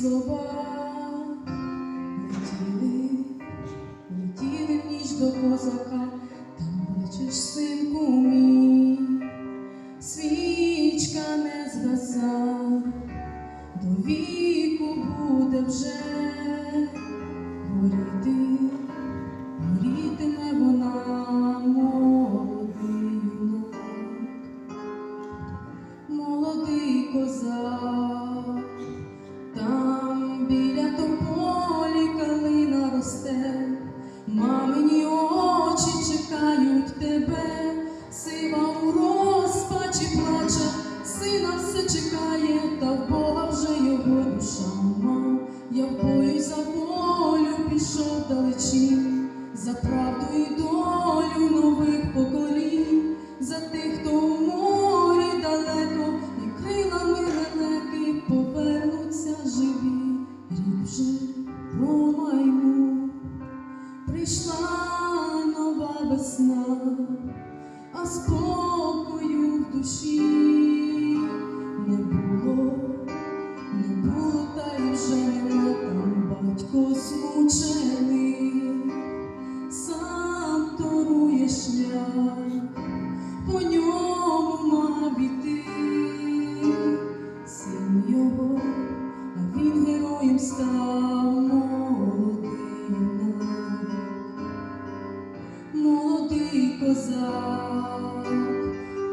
слова. Летіли, летіли в ніч до козака, там бачиш синку мій, свічка не згаса, до віку буде вже горіти, горітиме вона молодий, молодий козак. Тебе, сива у розпачі плаче, сина все чекає, та в Бога вже його душа мав. Я в бою за волю пішов далечі, за правду і долю нових поколінь, за тих, хто у морі далеко, і крилами лелеки повернуться живі, рік вже промайну. Прийшла весна, а спокою в душі не було, не й вже нема там батько змучений, сам торує шлях, по ньому мав син його, а він героєм став молодий козак,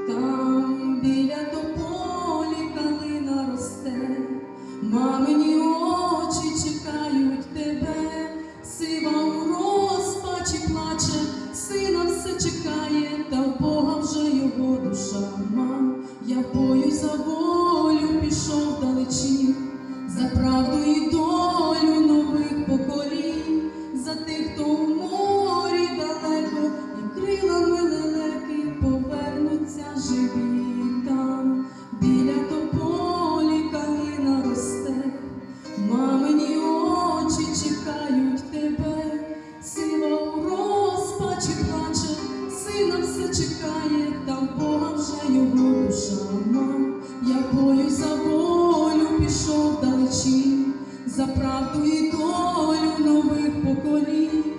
там біля тополі калина росте, мамині очі чекають тебе, сива у розпачі плаче, сина все чекає, та в Бога вже його душа мав. Я бою за волю пішов далечі, зачекає, там в його душа ма. Я за волю пішов далечі, за правду і долю нових поколінь.